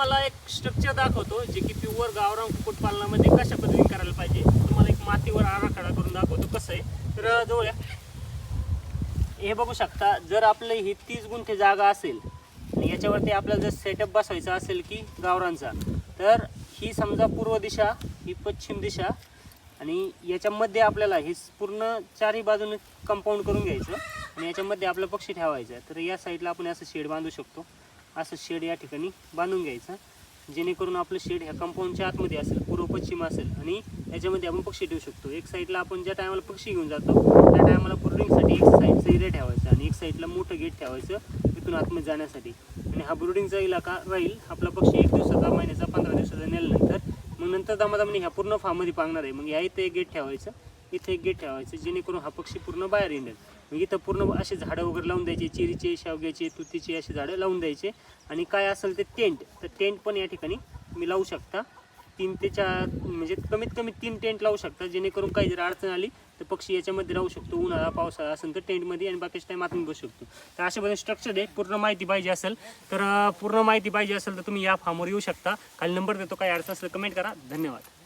तुम्हाला एक स्ट्रक्चर दाखवतो जे की प्युअर गावरान कुक्कुटपालनामध्ये कशा पद्धतीने करायला पाहिजे. तुम्हाला एक मातीवर आराखडा करून दाखवतो कसं आहे. तर जवळ हे बघू शकता जर आपलं ही तीस गुंठे जागा असेल आणि याच्यावरती आपल्याला जर सेटअप बसवायचा असेल की गावरांचा तर ही समजा पूर्व दिशा ही पश्चिम दिशा आणि याच्यामध्ये आपल्याला हे पूर्ण चारही बाजूने कंपाऊंड करून घ्यायचं आणि याच्यामध्ये आपलं पक्षी ठेवायचं तर या साईडला आपण असं शेड बांधू शकतो. असं शेड या ठिकाणी बांधून घ्यायचं. जेणेकरून आपलं शेड ह्या कंपाऊंडच्या आतमध्ये असेल पूर्व पश्चिम असेल आणि याच्यामध्ये आपण पक्षी ठेवू शकतो. एक साईडला आपण ज्या टायमाला पक्षी घेऊन जातो त्या टायमाला ब्रुडिंगसाठी एक साईडचा एरिया ठेवायचा आणि एक साईडला मोठं गेट ठेवायचं तिथून आतमध्ये जाण्यासाठी. आणि हा ब्रुडिंगचा इलाका राहील आपला पक्षी एक दिवसाचा महिन्याचा पंधरा दिवसाचा नेल्यानंतर. मग नंतर दामादामने ह्या पूर्ण फार्ममध्ये पांगणार आहे. मग या इथे एक गेट ठेवायचं. इथे एक गेट ठेवायचं जेणेकरून हा पक्षी पूर्ण बाहेर येणार मग इथं पूर्ण असे झाडं वगैरे लावून द्यायचे चिरीचे शावग्याचे तुतीचे असे झाडं लावून द्यायचे. आणि काय असेल ते टेंट तर टेंट पण या ठिकाणी तुम्ही लावू शकता. तीन ते चार म्हणजे कमीत कमी तीन टेंट लावू शकता जेणेकरून काही जर अडचण आली तर पक्षी याच्यामध्ये राहू शकतो. उन्हाळा पावसाळा असेल तर टेंटमध्ये आणि बाकीच्या टाईम आतून बसू शकतो. तर अशा पद्धतीने स्ट्रक्चर आहे. पूर्ण माहिती पाहिजे असेल तर पूर्ण माहिती पाहिजे असेल तर तुम्ही या फार्मवर येऊ शकता. खाली नंबर देतो काही अडचण असेल कमेंट करा. धन्यवाद.